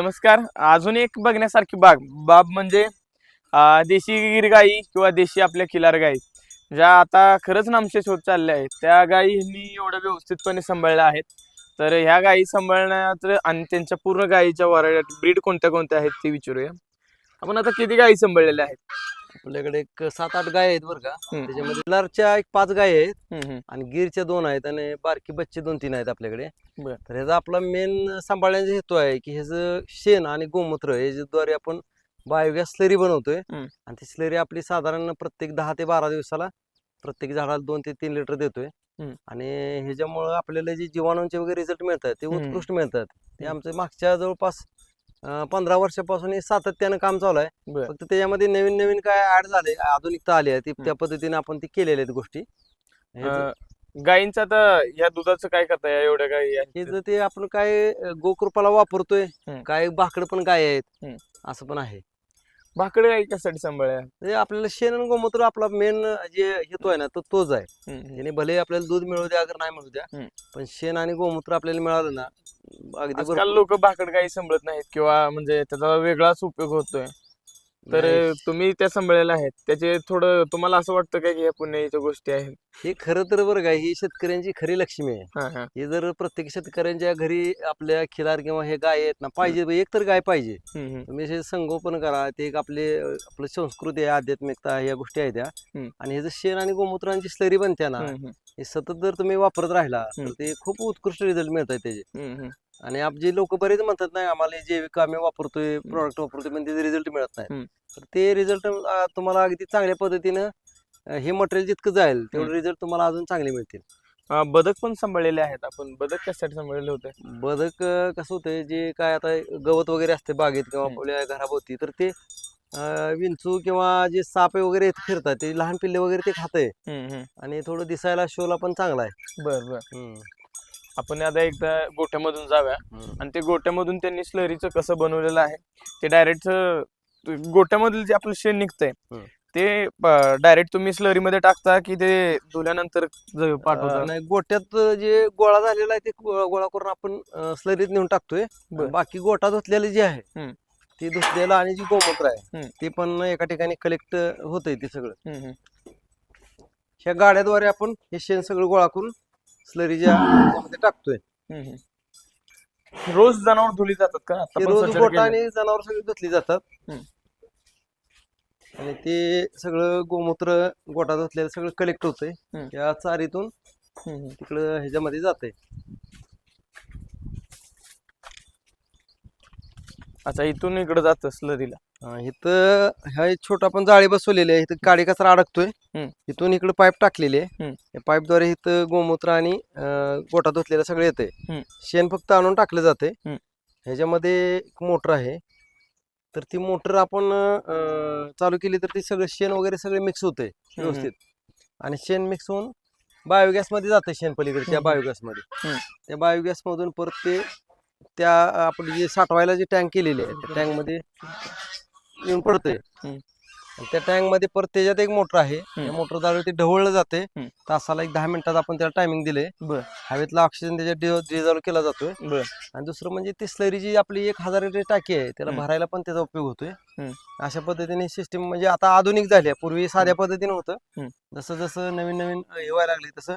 नमस्कार. अजून एक बघण्यासारखी बाग बाब म्हणजे देशी गिर गाई किंवा देशी आपल्या खिलार गाई. ज्या आता खरंच नामशेष होत चालल्या आहेत. त्या गाईंनी एवढं व्यवस्थितपणे सांभाळल्या आहेत. तर ह्या गायी सांभाळण्यात आणि त्यांच्या पूर्ण गायीच्या वराड्यात ब्रीड कोणत्या कोणत्या आहेत ते विचारूया. आपण आता किती गायी सांभाळलेल्या आहेत? आपल्याकडे एक सात आठ गाय आहेत बरं का हम्म. त्याच्यामध्ये लारच्या एक पाच गाय आहेत हम्म. आणि गिरच्या दोन आहेत आणि बारकी बच्चे दोन तीन आहेत आपल्याकडे बर. तर ह्याचा आपला मेन सांभाळण्याचा हेतू आहे की ह्याचं शेण आणि गोमूत्र ह्याच्याद्वारे आपण बायोगॅस स्लरी बनवतोय हम्म. आणि ती स्लरी आपली साधारण प्रत्येक दहा ते बारा दिवसाला प्रत्येक झाडाला दोन ते तीन लिटर देतोय हम्म. आणि ह्याच्यामुळं आपल्याला जे जीवाणूंचे वगैरे रिझल्ट मिळतात ते हम्म. उत्कृष्ट मिळतात ते हम्म. आमचं मागच्या जवळपास पंधरा वर्षापासून हे सातत्यानं काम चालू आहे फक्त त्याच्यामध्ये नवीन नवीन काय ऍड झाले आधुनिकता आली आहे ती. त्या पद्धतीने आपण ती केलेल्या आहेत गोष्टी गायींचं आता या दुधाचं काय करता या एवढ्या गायी हे तर? जर ते आपण काय गोकृपाला वापरतोय. काय भाकड पण गाय आहेत. असं पण आहे भाकड गायी कशासाठी सांभाळल्या म्हणजे आपल्याला शेण आणि गोमूत्र आपला मेन जे हेतू आहे ना तो तोच आहे हम्म. त्याने भले आपल्याला दूध मिळू द्या अगर नाही मिळू द्या हम्म. पण शेण आणि गोमूत्र आपल्याला मिळालं ना अगदी आजकाल लोक भाकड गायी सांभाळत नाहीत किंवा म्हणजे त्याचा वेगळाच उपयोग होतोय तर तुम्ही त्या सांभाळलेल्या आहेत त्याचे थोडं तुम्हाला असं वाटतं का की या पुण्याच्या गोष्टी आहेत हे खरं तर बरं काय ही शेतकऱ्यांची खरी लक्ष्मी आहे हा हा हे जर प्रत्येक शेतकऱ्यांच्या घरी आपल्या खिलार किंवा हे गाय आहेत ना पाहिजे एक तर गाय पाहिजे हम्म, हम्म. तुम्ही हे संगोपन करा ते एक आपले आपलं संस्कृती आहे आध्यात्मिकता या गोष्टी आहेत त्या हम्म. आणि हे जर शेण आणि गोमूत्रांची स्लरी बनते ना हम्म, हम्म. हे सतत जर तुम्ही वापरत राहिला तर हम्म. ते खूप उत्कृष्ट रिझल्ट मिळतात त्याचे हम्म, हम्म. आणि आप जे लोक बरेच म्हणतात नाही आम्हाला जैविक आम्ही वापरतोय प्रॉडक्ट वापरतोय पण त्याचे रिझल्ट मिळत. नाही तर ते रिझल्ट तुम्हाला अगदी चांगल्या पद्धतीनं हे मटेरियल जितकं जाईल तेवढे रिझल्ट तुम्हाला अजून चांगले मिळतील. बदक पण सांभाळलेले आहेत आपण. बदक कशासाठी सांभाळलेले होते? बदक कसं होतंय जे काय आता गवत वगैरे असते बागेत किंवा. आपल्या घराभोवती तर ते विंचू किंवा जे साप वगैरे फिरतात ते लहान पिल्ले वगैरे ते हम्म, हम्म. आणि थोडं दिसायला शोला पण चांगला आहे. बर बर. आपण आता एकदा गोठ्यामधून हम्म. आणि ते गोट्यामधून त्यांनी स्लरीचं कसं बनवलेलं आहे ते डायरेक्ट गोट्यामधील जे आपलं शेण निघतंय. ते डायरेक्ट तुम्ही स्लरी मध्ये टाकता की ते धुल्यानंतर पाठवता नाही गोट्यात जे गोळा झालेला आहे ते गोळा करून आपण स्लरीत नेऊन टाकतोय बाकी गोटा धुतलेले जे आहे. ते धुतलेलं आणि जी गोमूत्र आहे. ते पण एका ठिकाणी कलेक्ट होतंय ते सगळं. ह्या गाड्याद्वारे आपण हे शेण सगळं गोळा करून स्लरीच्या ह्याच्यामध्ये टाकतोय हम्म. रोज जनावर धुली जातात का आता ते पण रोज स्वच्छता गोटा केली. आणि जनावर सगळी धुतली जातात हम्म. आणि ते सगळं गोमूत्र गोटा धुतलेलं सगळं कलेक्ट होतंय हम्म. त्या चारीतून हम्म, हम्म. तिकडं ह्याच्यामध्ये जाते अच्छा इथून इकडे जात स्लरीला इथं ह्या एक छोटा आपण जाळी बसवलेली आहे इथं काडी कचरा अडकतोय हम्म. इथून इकडे पाईप टाकलेली आहे हम्म. या पाईपद्वारे इथं गोमूत्र आणि अं, गोटा धुतलेलं सगळं येतंय हम्म. शेण फक्त आणून टाकलं जाते हम्म. ह्याच्यामध्ये एक मोटर आहे तर ती मोटर आपण अं, चालू केली तर ती सगळं शेण वगैरे सगळे मिक्स होते व्यवस्थित आणि शेण मिक्स होऊन बायोगॅसमध्ये जाते शेण पलीकडे त्या हम्म. बायोगॅसमध्ये हम्म. त्या बायोगॅस मधून परत ते त्या आपण जे साठवायला जे टँक केलेले आहे त्या टँकमध्ये येऊन पडतंय. त्या टँकमध्ये परत त्याच्यात एक मोटर आहे. मोटरद्वारे ते ढवळलं जाते. तासाला एक दहा मिनिटात आपण त्याला टायमिंग दिले हवेतला ऑक्सिजन त्याच्यात डिझॉल्व केला जातोय. आणि दुसरं म्हणजे ती स्लरीची आपली एक हजार लिटर टाकी आहे त्याला. भरायला पण त्याचा उपयोग होतोय. अशा पद्धतीने सिस्टीम म्हणजे आता आधुनिक झाली आहे. पूर्वी साध्या पद्धतीने होतं. जसं जसं नवीन नवीन हे व्हायला लागले तसं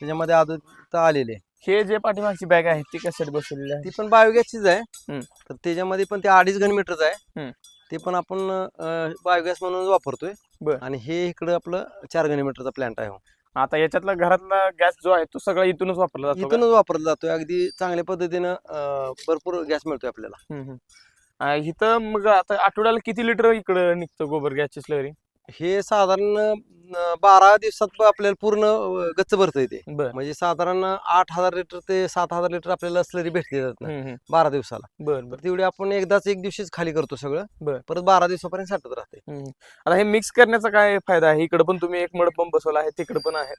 त्याच्यामध्ये आधुनिकता आलेली आहे. हे जे पाठीमागची बॅग आहे ती कशासाठी बसवलेली आहे ती पण बायोगॅसचीच आहे. तर त्याच्यामध्ये पण ते अडीच घन मीटरच. आहे ते पण आपण बायोगॅस म्हणून वापरतोय बर. आणि हे इकडं आपलं चार घन मीटरचा प्लांट आहे हो. आता याच्यातला घरातला गॅस जो आहे तो सगळा इथूनच वापरला जातो? इथूनच वापरला जातोय अगदी चांगल्या पद्धतीनं भरपूर गॅस मिळतोय आपल्याला इथं मग आता आठवड्याला किती लिटर इकडं निघतं गोबर गॅसची स्लरी हे साधारण अं, बारा दिवसात आपल्याला पूर्ण अं, गच्च भरतंय ते. बर. म्हणजे साधारण आठ हजार लिटर ते सात हजार लिटर आपल्याला स्लरी भेटते त्यातनं हम्म, हम्म. बारा दिवसाला. बर तर तेवढी आपण एकदाच एक दिवशीच खाली करतो सगळं. बर. परत बारा दिवसापर्यंत साठत राहते हम्म. आता हे मिक्स करण्याचा काय फायदा आहे? इकडे पण तुम्ही एक मडपंप बसवला आहे तिकडे पण आहे.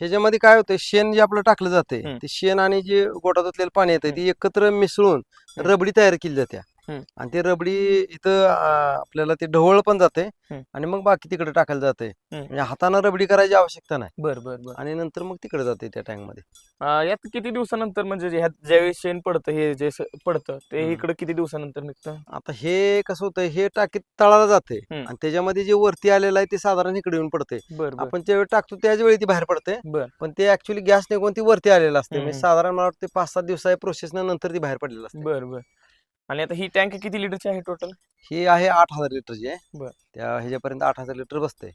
ह्याच्यामध्ये काय होतं शेण जे आपलं टाकलं जाते हम्म. ते शेण आणि जे गोटा धुतलेलं पाणी येतं ते एकत्र मिसळून रबडी तयार केली जाते हम्म. आणि ते रबडी इथं अं, आपल्याला ते ढवळ पण जाते हम्म. आणि मग बाकी तिकडे टाकायला जाते हम्म. म्हणजे हाताने रबडी करायची आवश्यकता नाही बर बर बर आणि नंतर मग तिकडे जाते त्या टँकमध्ये अं, यात किती दिवसानंतर म्हणजे जे ह्यात ज्यावेळी शेण पडतं हे जे स- पडतं ते हम्म. इकडे किती दिवसानंतर निघतं आता हे कसं होतं हे टाकीत तळाला जाते हम्म. आणि त्याच्यामध्ये जे वरती आलेलं आहे ते साधारण इकडे येऊन पडते बर बर आपण ज्यावेळी टाकतो त्याच वेळी ती बाहेर पडते बर पण ते ऍक्च्युली गॅस निघून ती वरती आलेलं असते म्हणजे हम्म. साधारण मला वाटते पाच सात दिवसा प्रोसेस नंतर ती बाहेर पडलेली असते बर बर आणि आता ही टँक किती लिटरची आहे टोटल ही आहे आठ हजार लिटरची आहे बर. त्या ह्याच्यापर्यंत आठ हजार लिटर बसते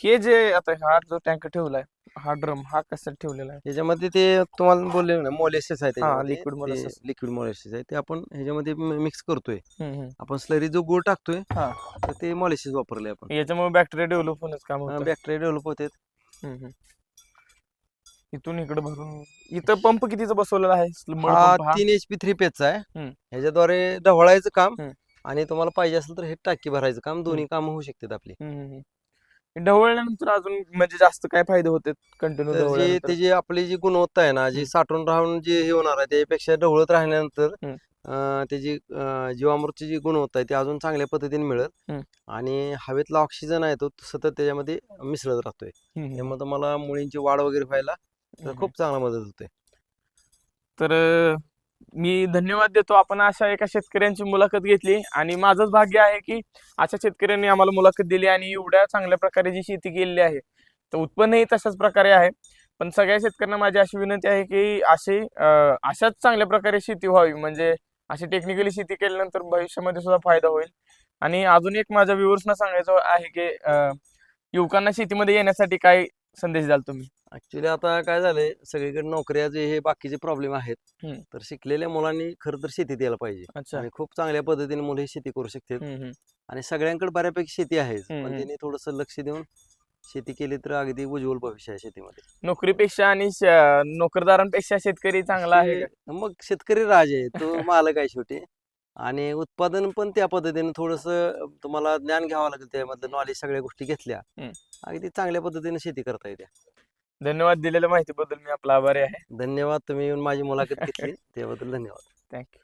हे जे आता हा जो टँक ठेवलाय हा ड्रम हा कसा ठेवलेला आहे त्याच्यामध्ये ते तुम्हाला बोलले ना मोलेसेस आहे liquid molasses. लिक्विड मोलेसेस आहे ते आपण ह्याच्यामध्ये मिक्स करतोय हम्म, हम्म. आपण स्लरी जो गुळ टाकतोय हा. तर ते मोलेसेस वापरले आपण याच्यामुळे बॅक्टेरिया डेव्हलप होण्याचं काम होतं बॅक्टेरिया डेव्हलप होते हम्म, हम्म. इथून इकडे भरून इथं पंप कितीचा बसवलेला आहे हा पंप हा तीन एच पी थ्री पेजचा आहे हम्म. ह्याच्याद्वारे ढवळायचं काम हम्म. आणि तुम्हाला पाहिजे असेल तर हे टाकी भरायचं काम दोन्ही काम होऊ शकतात आपली हम्म, हम्म, हम्म. ढवळल्यानंतर अजून म्हणजे जास्त काय फायदे होते कंटिन्यू तर जे ढवळल्यानंतर त्याची आपली जी गुणवत्ता आहे ना जी. साठवून राहून जे हे होणार आहे त्यापेक्षा ढवळत राहिल्यानंतर हम्म. अं, त्याची अं, जीवामृतची जी गुणवत्ता आहे ती अजून चांगल्या पद्धतीने मिळेल हम्म. आणि हवेतला ऑक्सिजन आहे तो सतत त्याच्यामध्ये मिसळत राहतोय हम्म, हम्म. त्यामुळे तुम्हाला मुळींची वाढ वगैरे व्हायला तर. खूप चांगला मदत होते. तर मी धन्यवाद देतो. आपण अशा एका शेतकऱ्यांची मुलाखत घेतली आणि माझंच भाग्य आहे की अशा शेतकऱ्यांनी आम्हाला मुलाखत दिली आणि एवढ्या चांगल्या प्रकारे जी शेती केलेली आहे तर उत्पन्नही तशाच प्रकारे आहे. पण सगळ्या शेतकऱ्यांना माझी अशी विनंती आहे की अशी अशाच चांगल्या प्रकारे शेती व्हावी. म्हणजे अशी टेक्निकली शेती केल्यानंतर भविष्यामध्ये सुद्धा फायदा होईल. आणि अजून एक माझ्या व्ह्युअर्सना सांगायचं आहे की अं, युवकांना शेतीमध्ये येण्यासाठी काय संदेश द्याल तुम्ही? ऍक्च्युली आता काय झालंय सगळीकडे नोकऱ्या जे हे बाकीचे प्रॉब्लेम आहेत हम्म. तर शिकलेल्या मुलांनी खरं तर शेतीत यायला पाहिजे अच्छा आणि खूप चांगल्या पद्धतीने मुलं ही शेती करू शकतात हम्म, हम्म. आणि सगळ्यांकडे बऱ्यापैकी शेती आहे हम्म, पण हम्म. त्यांनी थोडस लक्ष देऊन शेती केली तर अगदी उज्ज्वल भविष्य आहे शेतीमध्ये नोकरीपेक्षा आणि श- नोकरदारांपेक्षा शेतकरी चांगला आहे का? मग शेतकरी राज आहे तो मालक आहे शेवटी आणि उत्पादन पण त्या पद्धतीने थोडस तुम्हाला ज्ञान घ्यावं लागेल त्यामधलं नॉलेज सगळ्या गोष्टी घेतल्या हम्म. अगदी चांगल्या पद्धतीने शेती करता येते धन्यवाद दिलेल्या माहितीबद्दल मी आपला आभारी आहे. धन्यवाद तुम्ही येऊन माझी मुलाखत घेतली त्याबद्दल धन्यवाद. थँक्यू